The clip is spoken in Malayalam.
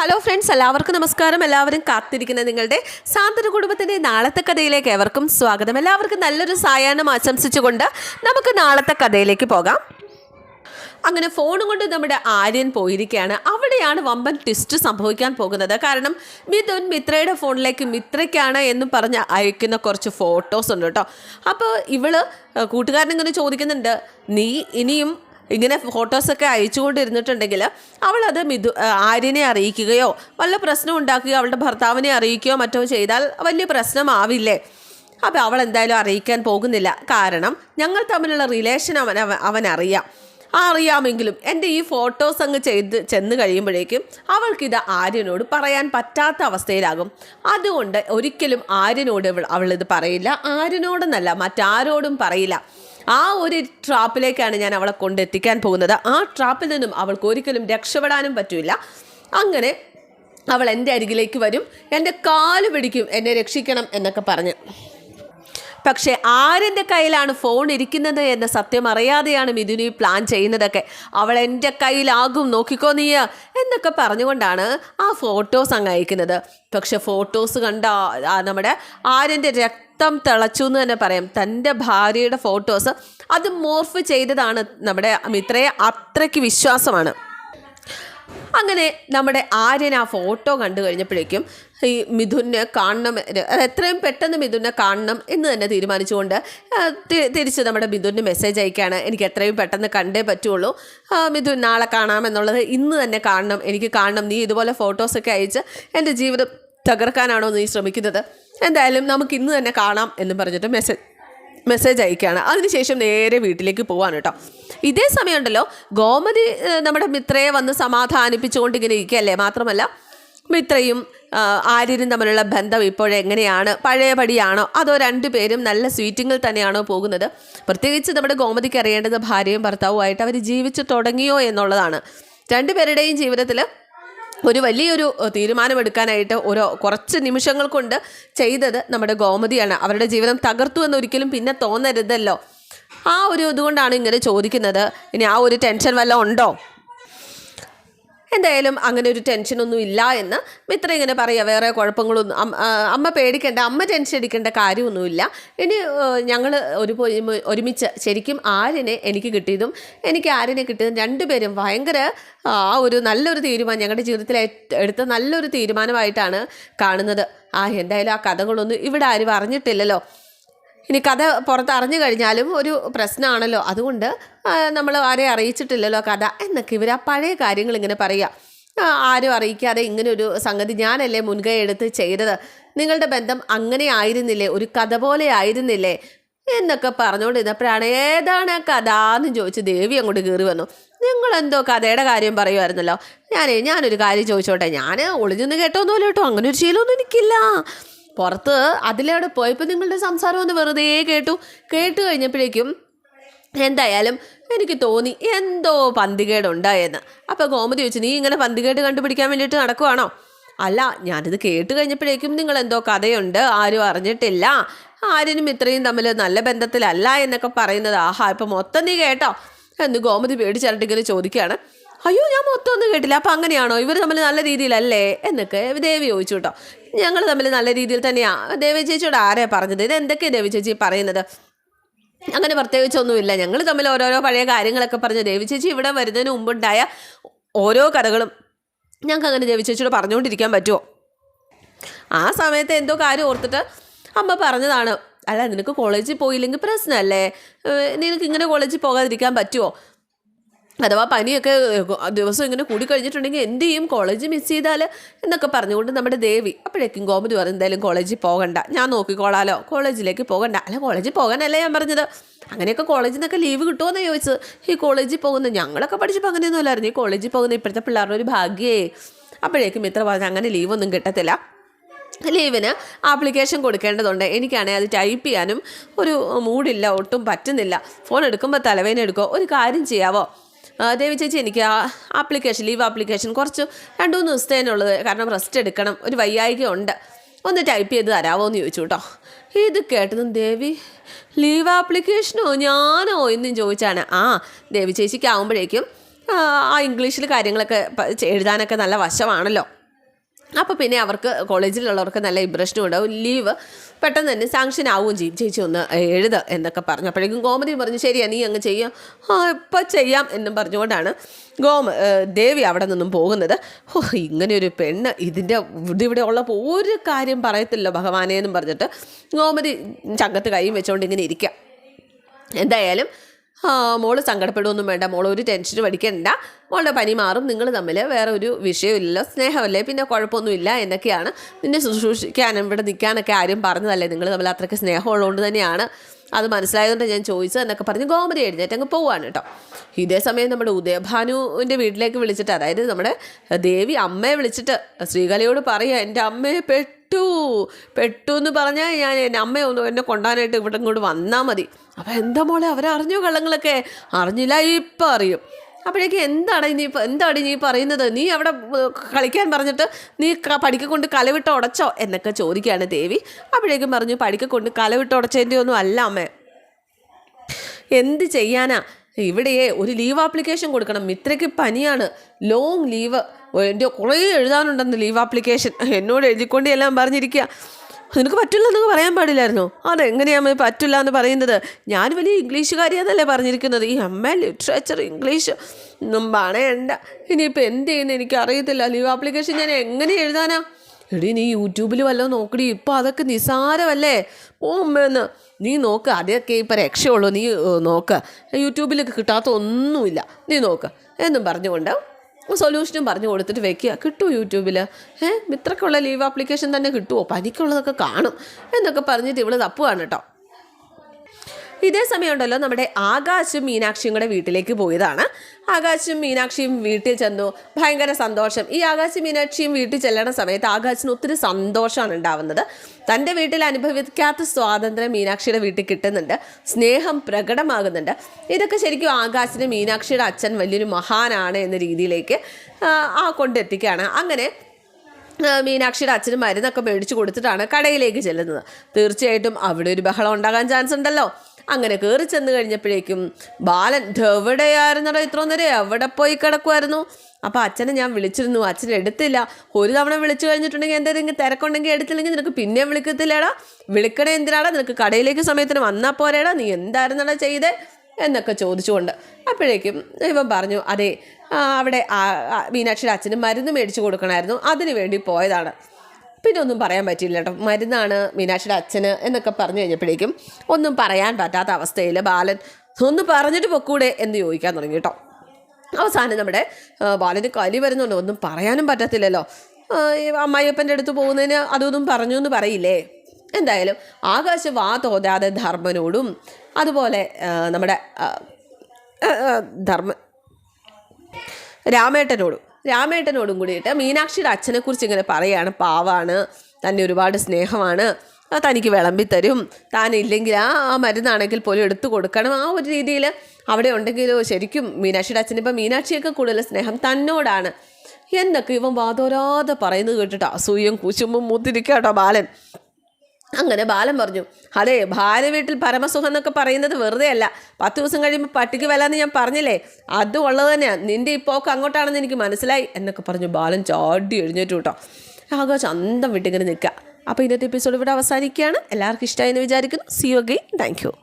ഹലോ ഫ്രണ്ട്സ് എല്ലാവർക്കും നമസ്കാരം. എല്ലാവരും കാത്തിരിക്കുന്ന നിങ്ങളുടെ സാന്ത്വന കുടുംബത്തിന്റെ നാളത്തെ കഥയിലേക്ക് ഏവർക്കും സ്വാഗതം. എല്ലാവർക്കും നല്ലൊരു സായാഹ്നം ആശംസിച്ചുകൊണ്ട് നമുക്ക് നാളത്തെ കഥയിലേക്ക് പോകാം. അങ്ങനെ ഫോണും കൊണ്ട് നമ്മുടെ ആര്യൻ പോയിരിക്കുകയാണ്. അവിടെയാണ് വമ്പൻ ട്വിസ്റ്റ് സംഭവിക്കാൻ പോകുന്നത്. കാരണം മിഥുൻ മിത്രയുടെ ഫോണിലേക്ക് മിത്രയ്ക്കാണ് എന്ന് പറഞ്ഞ് അയക്കുന്ന കുറച്ച് ഫോട്ടോസ് ഉണ്ട് കേട്ടോ. അപ്പോൾ ഇവൾ കൂട്ടുകാരനിങ്ങനെ ചോദിക്കുന്നുണ്ട് നീ ഇനിയും ഇങ്ങനെ ഫോട്ടോസൊക്കെ അയച്ചുകൊണ്ടിരുന്നിട്ടുണ്ടെങ്കിൽ അവളത് മിഥു ആര്യനെ അറിയിക്കുകയോ വല്ല പ്രശ്നം ഉണ്ടാക്കുകയോ അവളുടെ ഭർത്താവിനെ അറിയിക്കുകയോ മറ്റോ ചെയ്താൽ വലിയ പ്രശ്നമാവില്ലേ? അപ്പോൾ അവൾ എന്തായാലും അറിയിക്കാൻ പോകുന്നില്ല. കാരണം ഞങ്ങൾ തമ്മിലുള്ള റിലേഷൻ അവൻ അവൻ അറിയാം അറിയാമെങ്കിലും എന്റെ ഈ ഫോട്ടോസ് അങ്ങ് ചെയ്ത് ചെന്ന് കഴിയുമ്പോഴേക്കും അവൾക്കിത് ആര്യനോട് പറയാൻ പറ്റാത്ത അവസ്ഥയിലാകും. അതുകൊണ്ട് ഒരിക്കലും ആര്യനോട് അവൾ അവളിത് പറയില്ല. ആര്യനോടെന്നല്ല മറ്റാരോടും പറയില്ല. ആ ഒരു ട്രാപ്പിലേക്കാണ് ഞാൻ അവളെ കൊണ്ടെത്തിക്കാൻ പോകുന്നത്. ആ ട്രാപ്പിൽ നിന്നും അവൾക്ക് ഒരിക്കലും രക്ഷപ്പെടാനും പറ്റില്ല. അങ്ങനെ അവൾ എന്റെ അരികിലേക്ക് വരും. എന്റെ കാൽ പിടിക്കും. എന്നെ രക്ഷിക്കണം എന്നൊക്കെ പറഞ്ഞ്. പക്ഷേ ആരിന്റെ കയ്യിലാണ് ഫോൺ ഇരിക്കുന്നത് എന്ന സത്യം അറിയാതെയാണ് മിഥുനി പ്ലാൻ ചെയ്യുന്നതൊക്കെ. അവൾ എന്റെ കയ്യിലാകും നോക്കിക്കോ നീ എന്നൊക്കെ പറഞ്ഞുകൊണ്ടാണ് ആ ഫോട്ടോസ് അങ്ങ് അയക്കുന്നത്. പക്ഷെ ഫോട്ടോസ് കണ്ട നമ്മുടെ ആര്യന്റെ രക്തം തിളച്ചു എന്ന് തന്നെ പറയാം. തന്റെ ഭാര്യയുടെ ഫോട്ടോസ് അത് മോർഫ് ചെയ്തതാണ് നമ്മുടെ മിത്രയെ അത്രയ്ക്ക് വിശ്വാസമാണ്. അങ്ങനെ നമ്മുടെ ആര്യൻ ആ ഫോട്ടോ കണ്ടു കഴിഞ്ഞപ്പോഴേക്കും ഈ മിഥുനെ കാണണം എത്രയും പെട്ടെന്ന് മിഥുനെ കാണണം എന്ന് തന്നെ തീരുമാനിച്ചുകൊണ്ട് തിരിച്ച് നമ്മുടെ മിഥുന് മെസ്സേജ് അയക്കുകയാണ്. എനിക്ക് എത്രയും പെട്ടെന്ന് കണ്ടേ പറ്റുള്ളൂ. മിഥുൻ നാളെ കാണാം എന്നുള്ളത് ഇന്ന് തന്നെ കാണണം. എനിക്ക് കാണണം. നീ ഇതുപോലെ ഫോട്ടോസൊക്കെ അയച്ച് എന്റെ ജീവിതം തകർക്കാനാണോ നീ ശ്രമിക്കുന്നത്? എന്തായാലും നമുക്ക് ഇന്ന് തന്നെ കാണാം എന്ന് പറഞ്ഞിട്ട് മെസ്സേജ് മെസ്സേജ് അയക്കുകയാണ്. അതിനുശേഷം നേരെ വീട്ടിലേക്ക് പോവാണ് കേട്ടോ. ഇതേ സമയമുണ്ടല്ലോ ഗോമതി നമ്മുടെ മിത്രയെ വന്ന് സമാധാനിപ്പിച്ചുകൊണ്ട് ഇങ്ങനെ ഇരിക്കുകയല്ലേ? മാത്രമല്ല മിത്രയും ആര്യരും തമ്മിലുള്ള ബന്ധം ഇപ്പോഴെങ്ങനെയാണ് പഴയപടിയാണോ? അതോ രണ്ടുപേരും നല്ല സ്വീറ്റിങ്ങിൽ തന്നെയാണോ പോകുന്നത്? പ്രത്യേകിച്ച് നമ്മുടെ ഗോമതിക്ക് അറിയേണ്ടത് ഭാര്യയും ഭർത്താവുമായിട്ട് അവർ ജീവിച്ചു തുടങ്ങിയോ എന്നുള്ളതാണ്. രണ്ടുപേരുടെയും ജീവിതത്തിൽ ഒരു വലിയൊരു തീരുമാനമെടുക്കാനായിട്ട് ഒരു കുറച്ച് നിമിഷങ്ങൾ കൊണ്ട് ചെയ്തത് നമ്മുടെ ഗോമതിയാണ്. അവരുടെ ജീവിതം തകർത്തു എന്ന് ഒരിക്കലും പിന്നെ തോന്നരുതല്ലോ. ആ ഒരു ഇതുകൊണ്ടാണ് ഇങ്ങനെ ചോദിക്കുന്നത്. ഇനി ആ ഒരു ടെൻഷൻ വല്ലതും ഉണ്ടോ? എന്തായാലും അങ്ങനെ ഒരു ടെൻഷനൊന്നും ഇല്ല എന്ന് മിത്ര ഇങ്ങനെ പറയുക വേറെ കുഴപ്പങ്ങളൊന്നും അമ്മ പേടിക്കേണ്ട അമ്മ ടെൻഷൻ അടിക്കേണ്ട കാര്യമൊന്നുമില്ല. ഇനി ഞങ്ങൾ ഒരു ഒരുമിച്ച് ശരിക്കും ആരിനെ എനിക്ക് കിട്ടിയതും എനിക്ക് ആരിനെ കിട്ടിയതും രണ്ടുപേരും ഭയങ്കര ആ ഒരു നല്ലൊരു തീരുമാനം ഞങ്ങളുടെ ജീവിതത്തിൽ എടുത്ത നല്ലൊരു തീരുമാനമായിട്ടാണ് കാണുന്നത്. ആ എന്തായാലും ആ കഥകളൊന്നും ഇവിടെ ആരും അറിഞ്ഞിട്ടില്ലല്ലോ. ഇനി കഥ പുറത്ത് അറിഞ്ഞു കഴിഞ്ഞാലും ഒരു പ്രശ്നമാണല്ലോ. അതുകൊണ്ട് നമ്മൾ ആരെ അറിയിച്ചിട്ടില്ലല്ലോ കഥ എന്നൊക്കെ ഇവർ ആ പഴയ കാര്യങ്ങൾ ഇങ്ങനെ പറയുക. ആരും അറിയിക്കാതെ ഇങ്ങനെ ഒരു സംഗതി ഞാനല്ലേ മുൻകൈ എടുത്ത് ചെയ്തത്? നിങ്ങളുടെ ബന്ധം അങ്ങനെ ആയിരുന്നില്ലേ? ഒരു കഥ പോലെ ആയിരുന്നില്ലേ? എന്നൊക്കെ പറഞ്ഞുകൊണ്ടിരുന്നപ്പോഴാണ് ഏതാണ് ആ കഥ എന്ന് ചോദിച്ച് ദേവി അങ്ങോട്ട് കയറി വന്നു. നിങ്ങളെന്തോ കഥയുടെ കാര്യം പറയുമായിരുന്നല്ലോ ഞാനേ ഞാനൊരു കാര്യം ചോദിച്ചോട്ടെ. ഞാൻ ഒളിഞ്ഞൊന്ന് കേട്ടോന്നുമല്ലോ കേട്ടോ. അങ്ങനെ ഒരു ശീലമൊന്നും എനിക്കില്ല. പുറത്ത് അതിലവിടെ പോയപ്പോൾ നിങ്ങളുടെ സംസാരം ഒന്ന് വെറുതെ കേട്ടു. കേട്ട് കഴിഞ്ഞപ്പോഴേക്കും എന്തായാലും എനിക്ക് തോന്നി എന്തോ പന്തികേടുണ്ടായെന്ന്. അപ്പോൾ ഗോമതി ചോദിച്ചു നീ ഇങ്ങനെ പന്തികേട് കണ്ടുപിടിക്കാൻ വേണ്ടിയിട്ട് നടക്കുവാണോ? അല്ല ഞാനിത് കേട്ട് കഴിഞ്ഞപ്പോഴേക്കും നിങ്ങൾ എന്തോ കഥയുണ്ട്. ആരും അറിഞ്ഞിട്ടില്ല. ആരിനും ഇത്രയും തമ്മിൽ നല്ല ബന്ധത്തിലല്ല എന്നൊക്കെ പറയുന്നത്. ആഹാ ഇപ്പം മൊത്തം നീ കേട്ടോ എന്ന് ഗോമതി പേടിച്ചിട്ട് ഇങ്ങനെ ചോദിക്കുകയാണ്. അയ്യോ ഞാൻ മൊത്തം ഒന്നും കേട്ടില്ല. അപ്പം അങ്ങനെയാണോ? ഇവർ തമ്മിൽ നല്ല രീതിയിലല്ലേ? എന്നൊക്കെ ദേവി ചോദിച്ചു കേട്ടോ ഞങ്ങൾ തമ്മിൽ നല്ല രീതിയിൽ തന്നെയാണ് ദേവി ചേച്ചിയോട് ആരെയാ പറഞ്ഞത്? ഇത് എന്തൊക്കെയാണ് ദേവി ചേച്ചി പറയുന്നത്? അങ്ങനെ പ്രത്യേകിച്ചൊന്നുമില്ല. ഞങ്ങൾ തമ്മിൽ ഓരോരോ പഴയ കാര്യങ്ങളൊക്കെ പറഞ്ഞ് ദേവി ചേച്ചി ഇവിടെ വരുന്നതിന് മുമ്പുണ്ടായ ഓരോ കഥകളും ഞങ്ങൾക്ക് അങ്ങനെ ദേവി ചേച്ചിയോട് പറഞ്ഞുകൊണ്ടിരിക്കാൻ പറ്റുമോ ആ സമയത്ത് എന്തോ കാര്യം ഓർത്തിട്ട് അമ്മ പറഞ്ഞതാണ്. അല്ല നിനക്ക് കോളേജിൽ പോയില്ലെങ്കിൽ പ്രശ്നമല്ലേ? നിനക്ക് ഇങ്ങനെ കോളേജിൽ പോകാതിരിക്കാൻ പറ്റുമോ അഥവാ പനിയൊക്കെ ദിവസം ഇങ്ങനെ കൂടി കഴിഞ്ഞിട്ടുണ്ടെങ്കിൽ എന്ത് ചെയ്യും? കോളേജ് മിസ് ചെയ്താൽ എന്നൊക്കെ പറഞ്ഞുകൊണ്ട് നമ്മുടെ ദേവി അപ്പോഴേക്കും ഗോമതി പറഞ്ഞു എന്തായാലും കോളേജിൽ പോകണ്ട. ഞാൻ നോക്കിക്കോളാലോ. കോളേജിലേക്ക് പോകണ്ട. അല്ല കോളേജിൽ പോകാനല്ലേ ഞാൻ പറഞ്ഞത്. അങ്ങനെയൊക്കെ കോളേജിൽ നിന്നൊക്കെ ലീവ് കിട്ടുമോയെന്ന് ചോദിച്ചത്. ഈ കോളേജിൽ പോകുന്ന ഞങ്ങളൊക്കെ പഠിച്ചപ്പോൾ അങ്ങനെയൊന്നും അല്ലായിരുന്നു ഈ കോളേജിൽ പോകുന്ന ഇപ്പോഴത്തെ പിള്ളേരുടെ ഒരു ഭാഗ്യേ. അപ്പോഴേക്കും ഇത്ര പറഞ്ഞു അങ്ങനെ ലീവൊന്നും കിട്ടത്തില്ല. ലീവിന് ആപ്ലിക്കേഷൻ കൊടുക്കേണ്ടതുണ്ട്. എനിക്കാണെങ്കിൽ അത് ടൈപ്പ് ചെയ്യാനും ഒരു മൂഡില്ല ഒട്ടും പറ്റുന്നില്ല. ഫോൺ എടുക്കുമ്പോൾ തലവേന എടുക്കോ? ഒരു കാര്യം ചെയ്യാവോ? ദേവി ചേച്ചി എനിക്ക് ആ ആപ്ലിക്കേഷൻ ലീവ് ആപ്ലിക്കേഷൻ കുറച്ച് രണ്ട് മൂന്ന് ദിവസത്തേനുള്ളത് കാരണം റെസ്റ്റ് എടുക്കണം. ഒരു വയ്യായിക ഉണ്ട് ഒന്ന് ടൈപ്പ് ചെയ്ത് തരാമോ എന്ന് ചോദിച്ചു കേട്ടോ ഇത് കേട്ടതും ദേവി ലീവ് ആപ്ലിക്കേഷനോ ഞാനോ? എന്നും ചോദിച്ചാണ്. ആ ദേവി ചേച്ചിക്ക് ആകുമ്പോഴേക്കും ആ ഇംഗ്ലീഷിൽ കാര്യങ്ങളൊക്കെ എഴുതാനൊക്കെ നല്ല വശമാണല്ലോ. അപ്പോൾ പിന്നെ അവർക്ക് കോളേജിലുള്ളവർക്ക് നല്ല ഇമ്പ്രഷനും ഉണ്ടാവും. ലീവ് പെട്ടെന്ന് തന്നെ സാങ്ഷൻ ആവുകയും ചെയ്യും. ചേച്ചി ഒന്ന് എഴുത എന്നൊക്കെ പറഞ്ഞു. അപ്പോഴേക്കും ഗോമതി പറഞ്ഞു ശരിയാ നീ അങ്ങ് ചെയ്യാം. ആ ഇപ്പം ചെയ്യാം എന്നും പറഞ്ഞുകൊണ്ടാണ് ഗോമ ദേവി അവിടെ നിന്നും പോകുന്നത്. ഓ ഇങ്ങനെ ഒരു പെണ്ണ് ഇതിന്റെ ഇവിടെ ഉള്ളപ്പോൾ ഒരു കാര്യം പറയത്തില്ല ഭഗവാനെ എന്നും പറഞ്ഞിട്ട് ഗോമതി ചങ്കത്ത് കൈയും വെച്ചുകൊണ്ട് ഇങ്ങനെ ഇരിക്കുക എന്തായാലും മോൾ സങ്കടപ്പെടുകയൊന്നും വേണ്ട. മോൾ ഒരു ടെൻഷനും അടിക്കണ്ട. മോളുടെ പനി മാറും. നിങ്ങൾ തമ്മിൽ വേറെ ഒരു വിഷയമില്ലല്ലോ സ്നേഹമല്ലേ? പിന്നെ കുഴപ്പമൊന്നുമില്ല എന്നൊക്കെയാണ് നിന്നെ ശുശ്രൂഷിക്കാനും ഇവിടെ നിൽക്കാനൊക്കെ ആരും പറഞ്ഞതല്ലേ? നിങ്ങൾ തമ്മിൽ അത്രയ്ക്ക് സ്നേഹമുള്ളതുകൊണ്ട് തന്നെയാണ്. അത് മനസ്സിലായതുകൊണ്ട് ഞാൻ ചോദിച്ചത് എന്നൊക്കെ പറഞ്ഞ് ഗോമതി എഴുന്നേറ്റ് അങ്ങ് പോവാണ് കേട്ടോ. ഇതേ സമയം നമ്മുടെ ഉദയഭാനുവിന്റെ വീട്ടിലേക്ക് വിളിച്ചിട്ട് അതായത് നമ്മുടെ ദേവി അമ്മയെ വിളിച്ചിട്ട് ശ്രീകലയോട് പറയുക എന്റെ അമ്മയെ പെട്ടു പെട്ടു എന്ന് പറഞ്ഞാൽ ഞാൻ എന്റെ അമ്മയെ ഒന്ന് എന്നെ കൊണ്ടാനായിട്ട് ഇവിടെ ഇങ്ങോട്ട് വന്നാൽ മതി. അപ്പോൾ എന്താ മോളെ അവരറിഞ്ഞോ കള്ളങ്ങളൊക്കെ? അറിഞ്ഞില്ല ഇപ്പം അറിയും. അപ്പോഴേക്കും എന്താണ് നീ ഇപ്പം എന്താണ് നീ പറയുന്നത്? നീ അവിടെ കളിക്കാൻ പറഞ്ഞിട്ട് നീ പഠിക്കൊണ്ട് കൊണ്ട് കലവിട്ട് ഉടച്ചോ? എന്നൊക്കെ ചോദിക്കുകയാണ് ദേവി. അപ്പോഴേക്കും പറഞ്ഞു പഠിക്കൊണ്ട് കലവിട്ട് ഉടച്ചതിന്റെ ഒന്നും അല്ല അമ്മേ. എന്ത് ചെയ്യാനാ? ഇവിടെയേ ഒരു ലീവ് ആപ്ലിക്കേഷൻ കൊടുക്കണം. മിത്രയ്ക്ക് പനിയാണ്. ലോങ് ലീവ് എന്റെ കുറേ എഴുതാനുണ്ടെന്ന് ലീവ് ആപ്ലിക്കേഷൻ എന്നോട് എഴുതിക്കൊണ്ട് എല്ലാം പറഞ്ഞിരിക്കുക. നിനക്ക് പറ്റില്ല എന്നൊക്കെ പറയാൻ പാടില്ലായിരുന്നോ? അതെങ്ങനെയാണ് പറ്റില്ല എന്ന് പറയുന്നത്? ഞാൻ വലിയ ഇംഗ്ലീഷുകാരിയാന്നല്ലേ പറഞ്ഞിരിക്കുന്നത്. ഈ അമ്മ ലിറ്ററേച്ചർ ഇംഗ്ലീഷ് ഒന്നും പണയണ്ട ഇനിയിപ്പോൾ എന്ത് ചെയ്യുന്നത് എനിക്ക് അറിയത്തില്ല ലീവ് ആപ്ലിക്കേഷൻ ഞാൻ എങ്ങനെ എഴുതാനാ? എടി നീ യൂട്യൂബിൽ വല്ലതും നോക്കടി. ഇപ്പോൾ അതൊക്കെ നിസാരമല്ലേ? ഓ അമ്മേന്ന് നീ നോക്ക്. അതൊക്കെ ഇപ്പം രക്ഷയുള്ളൂ. നീ നോക്ക്. യൂട്യൂബിലൊക്കെ കിട്ടാത്ത ഒന്നുമില്ല നീ നോക്ക്. എന്നും പറഞ്ഞുകൊണ്ട് സൊല്യൂഷനും പറഞ്ഞു കൊടുത്തിട്ട് വെക്കുക. കിട്ടുമോ യൂട്യൂബിൽ ഏഹ് മിത്രക്കുള്ള ലീവ് ആപ്ലിക്കേഷൻ തന്നെ കിട്ടുമോ പനിക്കുള്ളതൊക്കെ കാണും എന്നൊക്കെ പറഞ്ഞിട്ട് ഇവൾ തപ്പുകയാണ് കേട്ടോ. ഇതേ സമയമുണ്ടല്ലോ നമ്മുടെ ആകാശും മീനാക്ഷിയും കൂടെ വീട്ടിലേക്ക് പോയതാണ്. ആകാശും മീനാക്ഷിയും വീട്ടിൽ ചെന്നു. ഭയങ്കര സന്തോഷം. ഈ ആകാശും മീനാക്ഷിയും വീട്ടിൽ ചെല്ലണ സമയത്ത് ആകാശിന് ഒത്തിരി സന്തോഷമാണ് ഉണ്ടാവുന്നത്. തന്റെ വീട്ടിൽ അനുഭവിക്കാത്ത സ്വാതന്ത്ര്യം മീനാക്ഷിയുടെ വീട്ടിൽ കിട്ടുന്നുണ്ട്. സ്നേഹം പ്രകടമാകുന്നുണ്ട്. ഇതൊക്കെ ശരിക്കും ആകാശിന് മീനാക്ഷിയുടെ അച്ഛൻ വലിയൊരു മഹാനാണ് എന്ന രീതിയിലേക്ക് ആ കൊണ്ടെത്തിക്കുകയാണ്. അങ്ങനെ മീനാക്ഷിയുടെ അച്ഛന് മരുന്നൊക്കെ മേടിച്ചു കൊടുത്തിട്ടാണ് കടയിലേക്ക് ചെല്ലുന്നത്. തീർച്ചയായിട്ടും അവിടെ ഒരു ബഹളം ഉണ്ടാകാൻ ചാൻസ് ഉണ്ടല്ലോ. അങ്ങനെ കയറി ചെന്ന് കഴിഞ്ഞപ്പോഴേക്കും ബാലൻ എവിടെയായിരുന്നടോ എവിടെയായിരുന്നടാ ഇത്ര നേരം? എവിടെ പോയി കിടക്കുമായിരുന്നു അപ്പോൾ അച്ഛനെ ഞാൻ വിളിച്ചിരുന്നു. അച്ഛൻ എടുത്തില്ല. ഒരു തവണ വിളിച്ചു കഴിഞ്ഞിട്ടുണ്ടെങ്കിൽ എന്തെങ്കിലും തിരക്കുണ്ടെങ്കിൽ എടുത്തില്ലെങ്കിൽ നിനക്ക് പിന്നെ വിളിക്കത്തില്ലേടാ? വിളിക്കണേ എന്തിനാടാ? നിനക്ക് കടയിലേക്ക് സമയത്തിന് വന്നാൽ പോരേടാ? നീ എന്തായിരുന്നടാ ചെയ്തേ? എന്നൊക്കെ ചോദിച്ചുകൊണ്ട് അപ്പോഴേക്കും ഇവൻ പറഞ്ഞു അതെ അവിടെ മീനാക്ഷിയുടെ അച്ഛന് മരുന്ന് മേടിച്ചു കൊടുക്കണമായിരുന്നു അതിനു വേണ്ടി പോയതാണ്. പിന്നെ ഒന്നും പറയാൻ പറ്റിയില്ല കേട്ടോ. മരുന്നാണ് മീനാക്ഷിയുടെ അച്ഛന് എന്നൊക്കെ പറഞ്ഞു കഴിഞ്ഞപ്പോഴേക്കും ഒന്നും പറയാൻ പറ്റാത്ത അവസ്ഥയിൽ ബാലൻ ഒന്ന് പറഞ്ഞിട്ട് പൊക്കൂടെ എന്ന് ചോദിക്കാൻ തുടങ്ങി കേട്ടോ. അവസാനം നമ്മുടെ ബാലന് കലി വരുന്നുണ്ട്. ഒന്നും പറയാനും പറ്റത്തില്ലല്ലോ. അമ്മായിയപ്പന്റെ അടുത്ത് പോകുന്നതിന് അതൊന്നും പറഞ്ഞു എന്ന് പറയില്ലേ? എന്തായാലും ആകാശം വാ തോതാതെ ധർമ്മനോടും അതുപോലെ നമ്മുടെ ധർമ്മ രാമേട്ടനോടും രാമേട്ടനോടും കൂടിയിട്ട് മീനാക്ഷിയുടെ അച്ഛനെക്കുറിച്ച് ഇങ്ങനെ പറയാണ്. പാവാണ് തന്നെ ഒരുപാട് സ്നേഹമാണ്. തനിക്ക് വിളമ്പിത്തരും താൻ ഇല്ലെങ്കിൽ ആ മരുന്നാണെങ്കിൽ പോലും എടുത്തു കൊടുക്കണം. ആ ഒരു രീതിയിൽ അവിടെ ഉണ്ടെങ്കിലോ ശരിക്കും മീനാക്ഷിയുടെ അച്ഛനിപ്പോൾ മീനാക്ഷിയൊക്കെ കൂടുതൽ സ്നേഹം തന്നോടാണ്. എന്നൊക്കെ ഇവൻ വാതോരാതെ പറയുന്നത് കേട്ടിട്ട് അസൂയം കുശുമ്പും മൂത്തിരിക്കാട്ടോ ബാലൻ. അങ്ങനെ ബാലൻ പറഞ്ഞു അതെ ഭാര്യ വീട്ടിൽ പരമസുഖം എന്നൊക്കെ പറയുന്നത് വെറുതെ അല്ല. പത്ത് ദിവസം കഴിയുമ്പോൾ പട്ടിക്ക് വരാമെന്ന് ഞാൻ പറഞ്ഞില്ലേ? അതും ഉള്ളത് തന്നെയാണ് നിന്റെ ഈ പോക്ക് അങ്ങോട്ടാണെന്ന് എനിക്ക് മനസ്സിലായി എന്നൊക്കെ പറഞ്ഞു ബാലൻ ചാടി എഴുന്നേറ്റു കേട്ടോ. ആകാശം അന്തം വിട്ടിങ്ങനെ നിൽക്കുക. അപ്പോൾ ഇന്നത്തെ എപ്പിസോഡ് ഇവിടെ അവസാനിക്കുകയാണ്. എല്ലാവർക്കും ഇഷ്ടമായി എന്ന് വിചാരിക്കുന്നു. See you again thank you